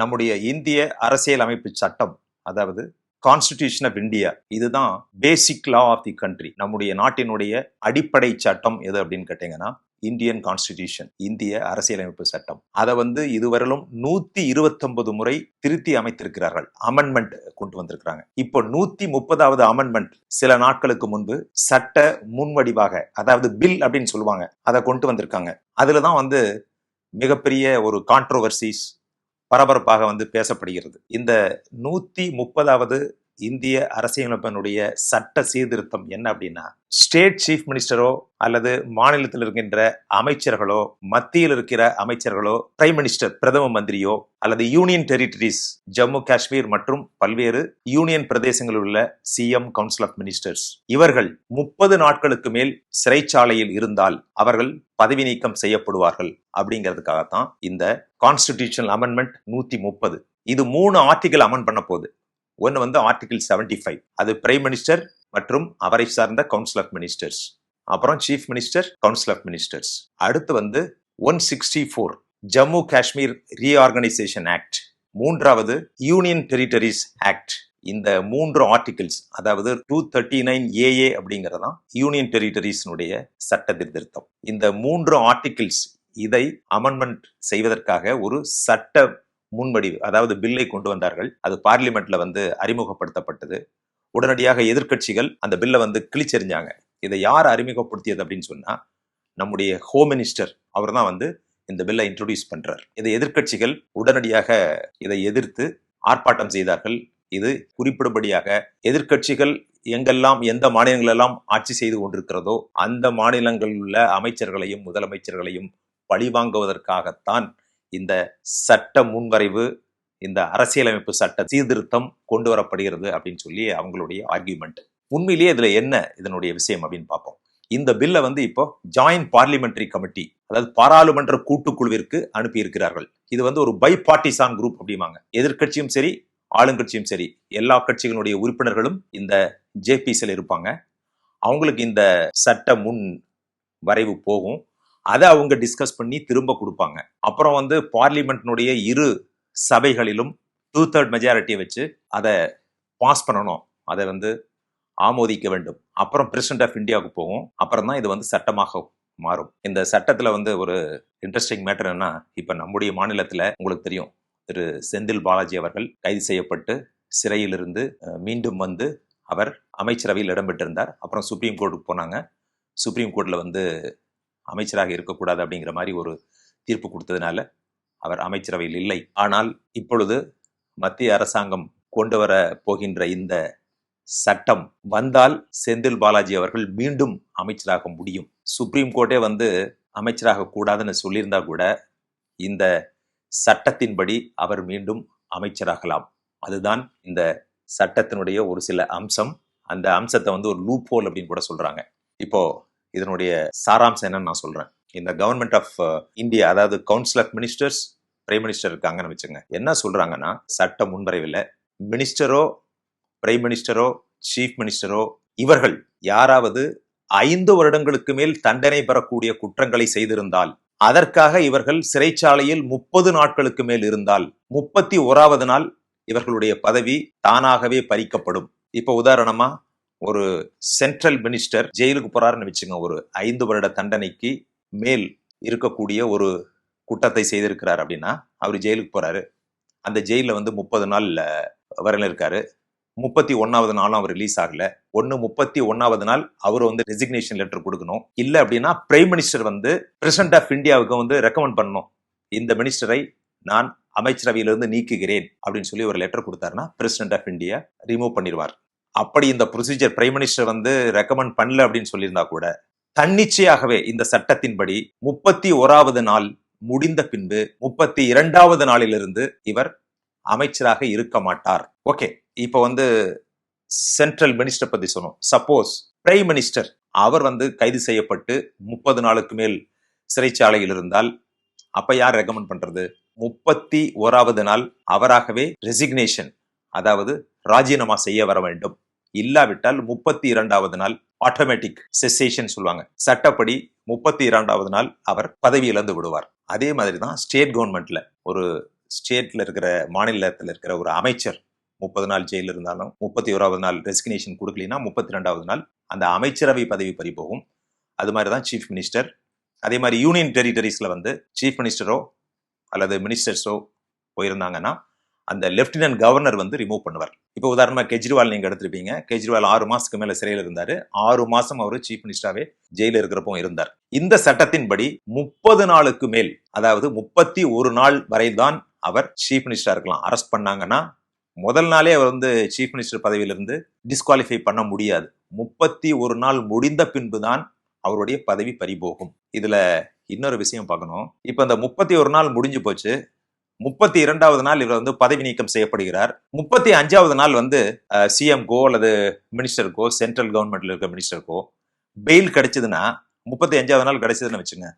நம்முடைய இந்திய அரசியல் அமைப்பு சட்டம் அதாவது கான்ஸ்டிடியூஷன் ஆஃப் இந்தியா இதுதான் பேசிக் லா ஆஃப் தி கண்ட்ரி நம்முடைய நாட்டினுடைய அடிப்படை சட்டம் எது அப்படின்னு கேட்டீங்கன்னா இந்தியன் கான்ஸ்டிடியூஷன் இந்திய அரசியலமைப்பு சட்டம். அதை வந்து இதுவரையிலும் நூத்தி இருபத்தொன்பது முறை திருத்தி அமைத்திருக்கிறார்கள். அமெண்ட்மெண்ட் கொண்டு வந்திருக்கிறாங்க. இப்போ நூத்தி முப்பதாவது அமெண்ட்மெண்ட் சில நாட்களுக்கு முன்பு சட்ட முன்வடிவாக அதாவது பில் அப்படின்னு சொல்லுவாங்க அதை கொண்டு வந்திருக்காங்க. அதுல தான் வந்து மிகப்பெரிய ஒரு கான்ட்ரோவர்சிஸ் பரபரப்பாக வந்து பேசப்படுகிறது. இந்த நூத்தி முப்பதாவது இந்திய அரசியலமைப்பினுடைய சட்ட சீர்திருத்தம் என்ன அப்படின்னா ஸ்டேட் சீஃப் மினிஸ்டரோ அல்லது மாநிலத்தில் இருக்கின்ற அமைச்சர்களோ மத்தியில் இருக்கிற அமைச்சர்களோ பிரைம் மினிஸ்டர் பிரதம மந்திரியோ அல்லது யூனியன் டெரிட்டரிஸ் ஜம்மு காஷ்மீர் மற்றும் பல்வேறு யூனியன் பிரதேசங்களில் உள்ள சிஎம் கவுன்சில் ஆஃப் மினிஸ்டர்ஸ் இவர்கள் முப்பது நாட்களுக்கு மேல் சிறைச்சாலையில் இருந்தால் அவர்கள் பதவி நீக்கம் செய்யப்படுவார்கள் அப்படிங்கிறதுக்காகத்தான் இந்த கான்ஸ்டிடியூஷனல் அமெண்ட்மெண்ட் நூத்தி முப்பது. இது மூணு ஆர்டிகல் அமெண்ட் பண்ண போகுது. ஒன்று வந்து ஆர்டிகிள் செவன்டி ஃபைவ் அது பிரைம் மினிஸ்டர் மற்றும் அவரை சார்ந்த கவுன்சில் ஆஃப் மினிஸ்டர்ஸ் அப்புறம் chief minister council of ministers அடுத்து வந்து one sixty four Jammu Kashmir reorganisation act மூன்றாவது யூனியன் டெரிட்டரிஸ் ஆக்ட் இந்த மூன்று ஆர்டிகிள்ஸ் அதாவது டூ தேர்ட்டி நைன் ஏஏ அப்படிங்கறதான் யூனியன் டெரிட்டரிஸினுடைய சட்ட திருத்தம். இந்த மூன்று ஆர்டிகிள்ஸ் இதை அமெண்ட்மெண்ட் செய்வதற்காக ஒரு சட்ட முன்வடிவு அதாவது பில்லை கொண்டு வந்தார்கள். அது பார்லிமெண்ட்ல வந்து அறிமுகப்படுத்தப்பட்டது. உடனடியாக எதிர்க்கட்சிகள் அந்த பில்லை வந்து கிழிச்செறிஞ்சாங்க. இதை யார் அறிமுகப்படுத்தியது அப்படின்னு சொன்னா நம்முடைய ஹோம் மினிஸ்டர் அவர் தான் வந்து இந்த பில்லை இன்ட்ரோடியூஸ் பண்றார். இதை எதிர்க்கட்சிகள் உடனடியாக இதை எதிர்த்து ஆர்ப்பாட்டம் செய்தார்கள். இது குறிப்பிடும்படியாக எதிர்க்கட்சிகள் எங்கெல்லாம் எந்த மாநிலங்களெல்லாம் ஆட்சி செய்து கொண்டிருக்கிறதோ அந்த மாநிலங்களில் உள்ள அமைச்சர்களையும் முதலமைச்சர்களையும் பழிவாங்குவதற்காகத்தான் இந்த சட்ட முன்வரைவு இந்த அரசியலமைப்பு சட்ட சீர்திருத்தம் கொண்டு வரப்படுகிறது அப்படின்னு சொல்லி அவங்களுடைய ஆர்கியூமெண்ட் உண்மையிலேயே இதுல என்ன இதனுடைய விஷயம் அப்படின்னு பார்ப்போம். இந்த பில்லை வந்து இப்போ ஜாயிண்ட் பார்லிமெண்டரி கமிட்டி அதாவது பாராளுமன்ற கூட்டுக்குழுவிற்கு அனுப்பி இருக்கிறார்கள் இது வந்து ஒரு பை பார்ட்டிசான் குரூப் அப்படிம்பாங்க. எதிர்க்கட்சியும் சரி ஆளுங்கட்சியும் சரி எல்லா கட்சிகளுடைய உறுப்பினர்களும் இந்த ஜேபிசியில் இருப்பாங்க. அவங்களுக்கு இந்த சட்ட முன் வரைவு போகும். அதை அவங்க டிஸ்கஸ் பண்ணி திரும்ப கொடுப்பாங்க. அப்புறம் வந்து பார்லிமெண்ட்னுடைய இரு சபைகளிலும் டூ தேர்ட் மெஜாரிட்டியை வச்சு அதை பாஸ் பண்ணணும். அதை வந்து ஆமோதிக்க வேண்டும். அப்புறம் பிரசிடென்ட் ஆஃப் இந்தியாவுக்கு போகும். அப்புறம் தான் இது வந்து சட்டமாக மாறும். இந்த சட்டத்தில் வந்து ஒரு இன்ட்ரெஸ்டிங் மேட்டர் என்ன இப்போ நம்முடைய மாநிலத்தில் உங்களுக்கு தெரியும் திரு செந்தில் பாலாஜி அவர்கள் கைது செய்யப்பட்டு சிறையிலிருந்து மீண்டும் வந்து அவர் அமைச்சரவையில் இடம்பெற்றிருந்தார். அப்புறம் சுப்ரீம் கோர்ட்டுக்கு போனாங்க. சுப்ரீம் கோர்ட்டில் வந்து அமைச்சராக இருக்கக்கூடாது அப்படிங்கிற மாதிரி ஒரு தீர்ப்பு கொடுத்ததுனால அவர் அமைச்சரவையில் இல்லை. ஆனால் இப்பொழுது மத்திய அரசாங்கம் கொண்டு வர போகின்ற இந்த சட்டம் வந்தால் செந்தில் பாலாஜி அவர்கள் மீண்டும் அமைச்சராக முடியும். சுப்ரீம் கோர்ட்டே வந்து அமைச்சராக கூடாதுன்னு சொல்லியிருந்தா கூட இந்த சட்டத்தின்படி அவர் மீண்டும் அமைச்சராகலாம். அதுதான் இந்த சட்டத்தினுடைய ஒரு சில அம்சம். அந்த அம்சத்தை வந்து ஒரு லூப் ஹோல் அப்படின்னு கூட சொல்றாங்க. இப்போ இதனுடைய சாராம்சம் என்னன்னு நான் சொல்றேன். இந்த கவர்மெண்ட் ஆஃப் இந்தியா அதாவது council of ministers prime minister இருக்காங்கன்னு வச்சுங்க என்ன சொல்றாங்கன்னா சட்ட முன்வரைவில் மினிஸ்டரோ பிரைம் மினிஸ்டரோ சீஃப் மினிஸ்டரோ இவர்கள் யாராவது ஐந்து வருடங்களுக்கு மேல் தண்டனை பெறக்கூடிய குற்றங்களை செய்திருந்தால் அதற்காக இவர்கள் சிறைச்சாலையில் முப்பது நாட்களுக்கு மேல் இருந்தால் முப்பத்தி ஓராவது நாள் இவர்களுடைய பதவி தானாகவே பறிக்கப்படும். இப்போ உதாரணமா ஒரு சென்ட்ரல் மினிஸ்டர் ஜெயிலுக்கு போறாருன்னு வச்சுங்க ஒரு ஐந்து வருட தண்டனைக்கு மேல் இருக்கக்கூடிய ஒரு குற்றத்தை செய்திருக்கிறார் அப்படின்னா அவர் ஜெயிலுக்கு போறாரு. அந்த ஜெயிலில் வந்து முப்பது நாள் வரையில இருக்காரு முப்பத்தி ஒன்னாவது நாளும் அவர் ரிலீஸ் ஆகல. ஒன்னு முப்பத்தி ஒன்னாவது நாள் அவர் வந்து ரெசிக்னேஷன் லெட்டர் கொடுக்கணும். இல்ல அப்படின்னா பிரைம் மினிஸ்டர் வந்து பிரசிடென்ட் ஆஃப் இந்தியாவுக்கு வந்து ரெக்கமெண்ட் பண்ணணும். இந்த மினிஸ்டரை நான் அமைச்சரவையிலிருந்து நீக்குகிறேன் அப்படின்னு சொல்லி ஒரு லெட்டர் கொடுத்தாருன்னா பிரசிடென்ட் ஆஃப் இந்தியா ரிமூவ் பண்ணிடுவார். அப்படி இந்த ப்ரொசீஜர் பிரைம் மினிஸ்டர் வந்து ரெக்கமெண்ட் பண்ணல அப்படின்னு சொல்லியிருந்தா கூட தன்னிச்சையாகவே இந்த சட்டத்தின்படி முப்பத்தி ஓராவது நாள் முடிந்த பின்பு முப்பத்தி இரண்டாவது நாளிலிருந்து இவர் அமைச்சராக இருக்க மாட்டார். ஓகே இப்போ வந்து சென்ட்ரல் மினிஸ்டர் பத்தி சொன்னோம். சப்போஸ் பிரைம் மினிஸ்டர் அவர் வந்து கைது செய்யப்பட்டு முப்பது நாளுக்கு மேல் சிறைச்சாலையில் இருந்தால் அப்ப யார் ரெக்கமெண்ட் பண்றது? முப்பத்தி ஓராவது நாள் அவராகவே ரெசிக்னேஷன் அதாவது ராஜினாமா செய்ய வர வேண்டும். இல்லாவிட்டால் முப்பத்தி இரண்டாவது நாள் ஆட்டோமேட்டிக் செசேஷன் சொல்லுவாங்க. சட்டப்படி முப்பத்தி இரண்டாவது நாள் அவர் பதவி இழந்து விடுவார். அதே மாதிரி தான் ஸ்டேட் கவர்மெண்ட்ல ஒரு ஸ்டேட்ல இருக்கிற மாநிலத்தில் இருக்கிற ஒரு அமைச்சர் முப்பது நாள் ஜெயில இருந்தாலும் முப்பத்தி ஓராவது நாள் ரெசிக்னேஷன் கொடுக்கலைன்னா முப்பத்தி ரெண்டாவது நாள் அந்த அமைச்சரவை பதவி பறி போகும். அது மாதிரி தான் சீஃப் மினிஸ்டர் அதே மாதிரி யூனியன் டெரிட்டரிஸில் வந்து சீஃப் மினிஸ்டரோ அல்லது மினிஸ்டர்ஸோ போயிருந்தாங்கன்னா அந்த லெப்டினன்ட் கவர்னர் வந்து ரிமூவ் பண்ணுவார். இப்போ உதாரணமாக கெஜ்ரிவால் நீங்கள் எடுத்திருப்பீங்க. கெஜ்ரிவால் ஆறு மாசத்துக்கு மேலே சிறையில் இருந்தார். ஆறு மாதம் அவர் சீஃப் மினிஸ்டராகவே ஜெயிலில் இருக்கிறப்போ இருந்தார். இந்த சட்டத்தின்படி முப்பது நாளுக்கு மேல் அதாவது முப்பத்தி ஒரு நாள் வரை தான் அவர் சீஃப் மினிஸ்டராக இருக்கலாம். அரெஸ்ட் பண்ணாங்கன்னா முதல் நாளே அவர் வந்து சீஃப் மினிஸ்டர் பதவியிலிருந்து டிஸ்குவாலிஃபை பண்ண முடியாது. முப்பத்தி ஒரு நாள் முடிந்த பின்பு தான் அவருடைய பதவி பறிபோகும். இதில் இன்னொரு விஷயம் பார்க்கணும். இப்போ இந்த முப்பத்தி ஒரு நாள் முடிஞ்சு போச்சு. முப்பத்தி இரண்டாவது நாள் இவர் வந்து பதவி நீக்கம் செய்யப்படுகிறார். முப்பத்தி அஞ்சாவது நாள் வந்து சிஎம்கோ அல்லது மினிஸ்டருக்கோ சென்ட்ரல் கவர்மெண்ட்ல இருக்க மினிஸ்டருக்கோ பெயில் கிடைச்சதுன்னா முப்பத்தி அஞ்சாவது நாள் கிடைச்சதுன்னு வச்சுங்க.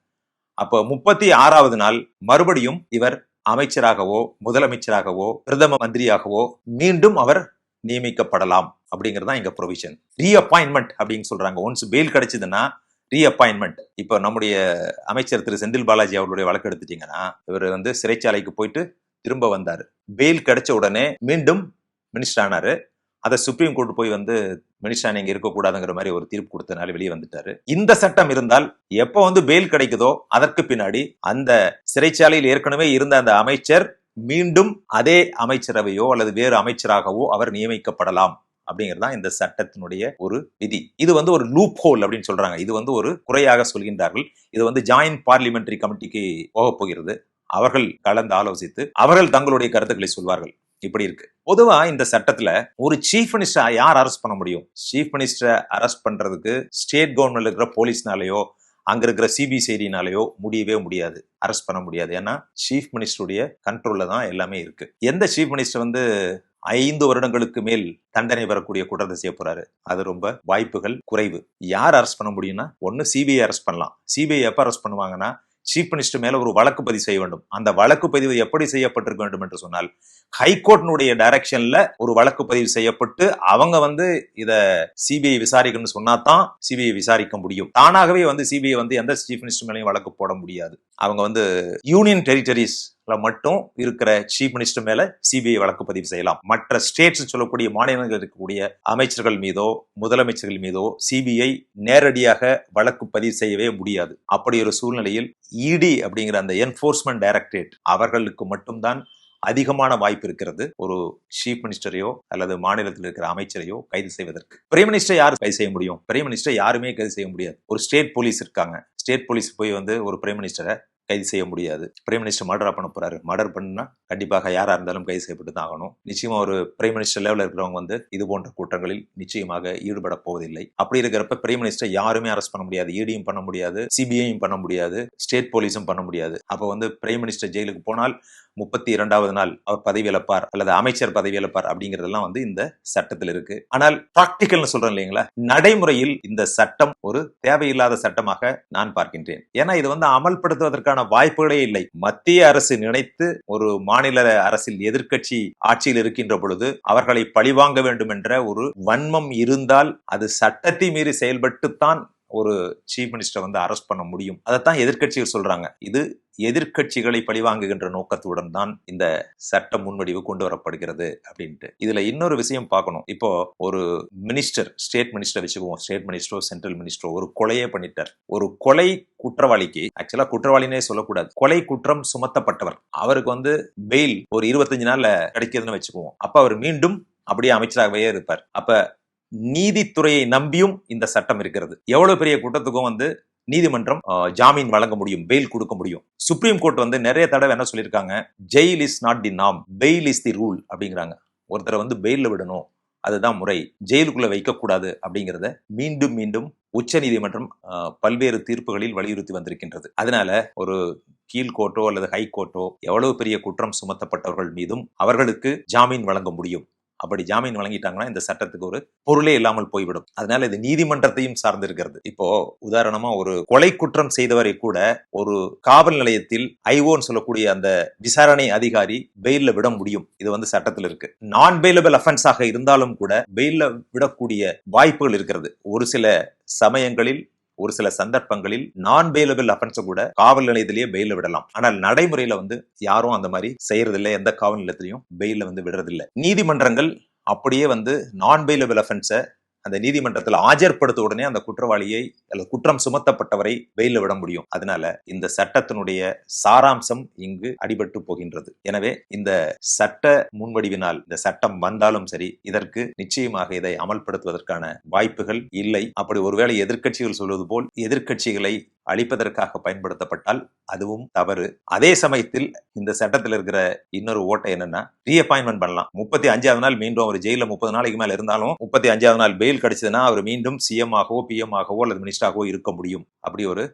அப்போ முப்பத்தி ஆறாவது நாள் மறுபடியும் இவர் அமைச்சராகவோ முதலமைச்சராகவோ பிரதம மந்திரியாகவோ மீண்டும் அவர் நியமிக்கப்படலாம் அப்படிங்கிறது தான் இங்க ப்ரொவிஷன் ரீஅப்பாயின்மெண்ட் அப்படின்னு சொல்றாங்க. ஒன்ஸ் பெயில் கிடைச்சதுன்னா ரீஅப்பாயின்மெண்ட் இப்போ நம்முடைய அமைச்சர் திரு செந்தில் பாலாஜி அவர்களுடைய வழக்கு எடுத்துட்டீங்கன்னா இவர் வந்து சிறைச்சாலைக்கு போயிட்டு திரும்ப வந்தார். பெயில் கிடைச்ச உடனே மீண்டும் மினிஸ்டர் ஆனாரு. அதை சுப்ரீம் கோர்ட் போய் வந்து மினிஸ்டர் நீங்க இருக்கக்கூடாதுங்கிற மாதிரி ஒரு தீர்ப்பு கொடுத்தனால வெளியே வந்துட்டாரு. இந்த சட்டம் இருந்தால் எப்போ வந்து பெயில் கிடைக்குதோ அதற்கு பின்னாடி அந்த சிறைச்சாலையில் ஏற்கனவே இருந்த அந்த அமைச்சர் மீண்டும் அதே அமைச்சரவையோ அல்லது வேறு அமைச்சராகவோ அவர் நியமிக்கப்படலாம். அப்படிங்கிறது தான் இந்த சட்டத்தினுடைய ஒரு விதி. இது வந்து ஒரு லூப் ஹோல் அப்படின்னு சொல்றாங்க. இது வந்து ஒரு குறையாக சொல்கின்றார்கள். இது வந்து ஜாயின்ட் பார்லிமெண்டரி கமிட்டிக்கு போகப் போகிறது. அவர்கள் கலந்து ஆலோசித்து அவர்கள் தங்களுடைய கருத்துக்களை சொல்வார்கள். இப்படி இருக்கு. பொதுவா இந்த சட்டத்துல ஒரு சீஃப் மினிஸ்டர் யார் அரெஸ்ட் பண்ண முடியும்? சீஃப் மினிஸ்டரை அரெஸ்ட் பண்றதுக்கு ஸ்டேட் கவர்மெண்ட்ல இருக்கிற போலீஸ்னாலேயோ அங்க இருக்கிற சிபிசிஐடினாலேயோ முடியவே முடியாது. அரெஸ்ட் பண்ண முடியாது. ஏன்னா சீஃப் மினிஸ்டருடைய கண்ட்ரோல்ல தான் எல்லாமே இருக்கு. எந்த சீஃப் மினிஸ்டர் வந்து ஐந்து வருடங்களுக்கு மேல் தண்டனை பெறக்கூடிய குற்றத்தை செய்ய போறாரு. அது ரொம்ப வாய்ப்புகள் குறைவு. யார் அரெஸ்ட் பண்ண முடியும்னா ஒன்னு சிபிஐ அரெஸ்ட் பண்ணலாம். சிபிஐ எப்ப அரெஸ்ட் பண்ணுவாங்கன்னா சீஃப் மினிஸ்டர் மேல ஒரு வழக்கு பதிவு செய்ய வேண்டும். அந்த வழக்கு பதிவு எப்படி செய்யப்பட்டிருக்க வேண்டும் என்று சொன்னால் ஹைகோர்ட்டினுடைய டைரக்ஷன்ல ஒரு வழக்கு பதிவு செய்யப்பட்டு அவங்க வந்து இத சிபிஐ விசாரிக்கணும்னு சொன்னா தான் சிபிஐ விசாரிக்க முடியும். தானாகவே வந்து சிபிஐ வந்து எந்த சீஃப் மினிஸ்டர் மேலேயும் வழக்கு போட முடியாது. அவங்க வந்து யூனியன் டெரிட்டரிஸ்ல மட்டும் இருக்கிற சீஃப் மினிஸ்டர் மேல சிபிஐ வழக்கு பதிவு செய்யலாம். மற்ற ஸ்டேட்ஸ் சொல்லக்கூடிய மாநிலங்கள் இருக்கக்கூடிய அமைச்சர்கள் மீதோ முதலமைச்சர்கள் மீதோ சிபிஐ நேரடியாக வழக்கு பதிவு செய்யவே முடியாது. அப்படி ஒரு சூழ்நிலையில் இடி அப்படிங்கிற அந்த என்போர்ஸ்மெண்ட் டைரக்டரேட் அவர்களுக்கு மட்டும்தான் அதிகமான வாய்ப்பு இருக்கிறது. ஒரு சீஃப் மினிஸ்டரையோ அல்லது மாநிலத்தில் இருக்கிற அமைச்சரையோ கைது செய்வதற்கு. பிரைம் மினிஸ்டர் யார் கைது செய்ய முடியும்? பிரைம் மினிஸ்டர் யாருமே கைது செய்ய முடியாது. ஒரு ஸ்டேட் போலீஸ் இருக்காங்க. ஸ்டேட் போலீஸ் போய் வந்து ஒரு பிரைம் மினிஸ்டரை கைது செய்ய முடியாது. பிரைம் மினிஸ்டர் மர்டரா பண்ண போறாரு. மர்டர் பண்ணா கண்டிப்பாக யாரா இருந்தாலும் கைது செய்யப்பட்டு தான் ஆகணும். நிச்சயமா ஒரு பிரைம் மினிஸ்டர் லெவலில் இருக்கிறவங்க வந்து இது போன்ற குற்றங்களில் நிச்சயமாக ஈடுபட போவதில்லை. அப்படி இருக்கிறப்ப பிரைம் மினிஸ்டர் யாருமே அரெஸ்ட் பண்ண முடியாது. இடியும் பண்ண முடியாது. சிபிஐயும் பண்ண முடியாது. ஸ்டேட் போலீஸும் பண்ண முடியாது. அப்போ வந்து பிரைம் மினிஸ்டர் ஜெயிலுக்கு போனால் முப்பத்தி இரண்டாவது நாள் அவர் பதவி இழப்பார் அல்லது அமைச்சர் பதவி இழப்பார் அப்படிங்கறதெல்லாம் வந்து இந்த சட்டத்தில் இருக்கு. ஆனால் பிராக்டிக்கல்னு சொல்றேன் இல்லைங்களா? நடைமுறையில் இந்த சட்டம் ஒரு தேவையில்லாத சட்டமாக நான் பார்க்கின்றேன். ஏன்னா இது வந்து அமல்படுத்துவதற்கான வாய்ப்புகளே இல்லை. மத்திய அரசு நினைத்து ஒரு மாநில அரசில் எதிர்க்கட்சி ஆட்சியில் இருக்கின்ற பொழுது அவர்களை பழிவாங்க வேண்டும் என்ற ஒரு வன்மம் இருந்தால் அது சட்டத்தை மீறி செயல்பட்டுத்தான் ஒரு சீஃப் மினிஸ்டர் வந்து அரெஸ்ட் பண்ண முடியும். அதைத்தான் எதிர்க்கட்சிகள் சொல்றாங்க. இது எதிர்க்கட்சிகளை பழிவாங்குகின்ற நோக்கத்துடன் தான் இந்த சட்ட முன்வடிவு கொண்டு வரப்படுகிறது அப்படின்ட்டு. இதுல இன்னொரு விஷயம் பார்க்கணும். இப்போ ஒரு மினிஸ்டர் ஸ்டேட் மினிஸ்டர் வச்சுக்குவோம். ஸ்டேட் மினிஸ்டரோ சென்ட்ரல் மினிஸ்டரோ ஒரு கொலையே பண்ணிட்டார். ஒரு கொலை குற்றவாளிக்கு ஆக்சுவலா குற்றவாளினே சொல்லக்கூடாது. கொலை குற்றம் சுமத்தப்பட்டவர். அவருக்கு வந்து பெயில் ஒரு இருபத்தஞ்சு நாள்ல கிடைக்கிறதுன்னு வச்சுக்குவோம். அப்ப அவர் மீண்டும் அப்படியே அமைச்சராகவே இருப்பார். அப்ப நீதித்துறையை நம்பியும் இந்த சட்டம் இருக்கிறது. எவ்வளவு பெரிய குற்றத்துக்கும் வந்து நீதிமன்றம் ஜாமீன் வழங்க முடியும் பெயில் கொடுக்க முடியும். சுப்ரீம் கோர்ட் வந்து நிறைய தடவை என்ன சொல்லியிருக்காங்க? ஜெயில் இஸ் நாட் தி நாம் பெயில் இஸ் தி ரூல் அப்படிங்கிறாங்க. ஒருத்தரை வந்து பெயிலில் விடணும் அதுதான் முறை. ஜெயிலுக்குள்ள வைக்கக்கூடாது அப்படிங்கிறத மீண்டும் மீண்டும் உச்ச நீதிமன்றம் பல்வேறு தீர்ப்புகளில் வலியுறுத்தி வந்திருக்கின்றது. அதனால ஒரு கீழ்கோர்ட்டோ அல்லது ஹைகோர்ட்டோ எவ்வளவு பெரிய குற்றம் சுமத்தப்பட்டவர்கள் மீதும் அவர்களுக்கு ஜாமீன் வழங்க முடியும். அப்படி ஜாமீன் வழங்கிட்டாங்கன்னா இந்த சட்டத்துக்கு ஒரு பொருளே இல்லாமல் போய்விடும். அதனால இது நீதிமன்றத்தையும் சார்ந்து இருக்கிறது இப்போ உதாரணமா ஒரு கொலை குற்றம் செய்தவரை கூட ஒரு காவல் நிலையத்தில் ஐஓன்னு சொல்லக்கூடிய அந்த விசாரணை அதிகாரி பெயில விட முடியும். இது வந்து சட்டத்தில் இருக்கு. நான் பெயிலபிள் அஃபென்ஸாக இருந்தாலும் கூட பெயில்ல விடக்கூடிய வாய்ப்புகள் இருக்கிறது. ஒரு சில சமயங்களில் ஒரு சில சந்தர்ப்பங்களில் நான் பெயிலபிள் அஃபென்ஸ கூட காவல் நிலையத்திலேயே பெயில விடலாம். ஆனால் நடைமுறையில வந்து யாரும் அந்த மாதிரி செய்யறதில்லை. எந்த காவல் நிலையத்திலையும் பெயில வந்து விடுறதில்லை. நீதிமன்றங்கள் அப்படியே வந்து நான் பெயிலபிள் அஃபென்ஸை அந்த நீதிமன்றத்தில் ஆஜர்படுத்த உடனே அந்த குற்றவாளியை அல்லது குற்றம் சுமத்தப்பட்டவரை வெயில விட முடியும். அதனால இந்த சட்டத்தினுடைய சாராம்சம் இங்கு அடிபட்டு போகின்றது. எனவே இந்த சட்ட முன்வடிவினால் இந்த சட்டம் வந்தாலும் சரி இதற்கு நிச்சயமாக இதை அமல்படுத்துவதற்கான வாய்ப்புகள் இல்லை. அப்படி ஒருவேளை எதிர்க்கட்சிகள் சொல்வது போல் எதிர்க்கட்சிகளை அழிப்பதற்காக பயன்படுத்தப்பட்டால் அதுவும் தவறு. அதே சமயத்தில் இந்த சட்டத்தில் இருக்கிற இன்னொரு ஓட்டை என்னன்னா ரீஅப்பாயின்மெண்ட் பண்ணலாம். முப்பத்தி அஞ்சாவது நாள் மீண்டும் அவர் ஜெயில முப்பது நாளைக்கு மேல இருந்தாலும் முப்பத்தி அஞ்சாவது நாள் பெயில் கிடைச்சதுன்னா அவர் மீண்டும் சிஎம் ஆகவோ பிஎம் ஆகவோ அல்லது மினிஸ்டராகவோ இருக்க முடியும். அப்படி ஒரு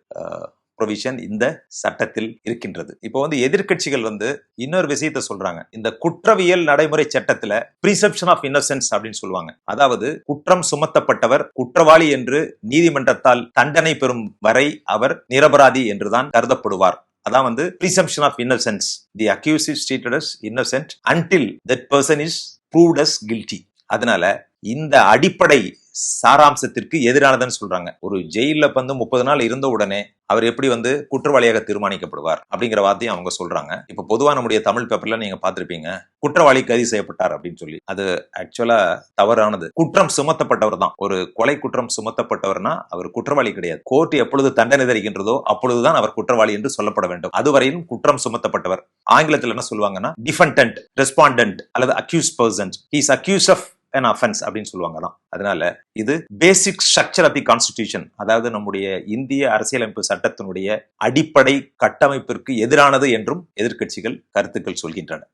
ப்ரொவிஷன் இந்த சட்டத்தில் இருக்கின்றது. இப்போ வந்து எதிர்க்கட்சிகள் வந்து இன்னொரு விஷயத்தை சொல்றாங்க. இந்த குற்றவியல் நடைமுறை சட்டத்துல ப்ரிசெப்ஷன் ஆஃப் இன்னசென்ஸ் அப்படின்னு சொல்லுவாங்க. அதாவது குற்றம் சுமத்தப்பட்டவர் குற்றவாளி என்று நீதிமன்றத்தால் தண்டனை பெறும் வரை அவர் நிரபராதி என்றுதான் கருதப்படுவார். அதான் வந்து presumption of innocence the accused is as innocent until that person is proved as guilty அதனால இந்த அடிப்படை சாராம்சத்திற்கு எதிரானதுன்னு சொல்றாங்க. ஒரு ஜெயில வந்து முப்பது நாள் இருந்த உடனே அவர் எப்படி வந்து குற்றவாளியாக தீர்மானிக்கப்படுவார் அப்படிங்கிற வார்த்தையும் அவங்க சொல்றாங்க. இப்ப பொதுவா நம்முடைய தமிழ் பேப்பர்ல நீங்க பார்த்திருப்பீங்க குற்றவாளி கைது செய்யப்பட்டார் அப்படின்னு சொல்லி. அது ஆக்சுவலா தவறானது. குற்றம் சுமத்தப்பட்டவர் தான். ஒரு கொலை குற்றம் சுமத்தப்பட்டவர்னா அவர் குற்றவாளி கிடையாது. கோர்ட் எப்பொழுது தண்டனை தருகின்றதோ அப்பொழுதுதான் அவர் குற்றவாளி என்று சொல்லப்பட வேண்டும். அதுவரையிலும் குற்றம் சுமத்தப்பட்டவர். ஆங்கிலத்தில் என்ன சொல்லுவாங்கன்னா டிஃபண்டன்ட் ரெஸ்பாண்டன்ட் அல்லது accused person he's accused of and offence அப்படின்னு சொல்லுவாங்க தான் அதனால இது basic structure of the constitution அதாவது நம்முடைய இந்திய அரசியலமைப்பு சட்டத்தினுடைய அடிப்படை கட்டமைப்பிற்கு எதிரானது என்றும் எதிர்க்கட்சிகள் கருத்துக்கள் சொல்கின்றன.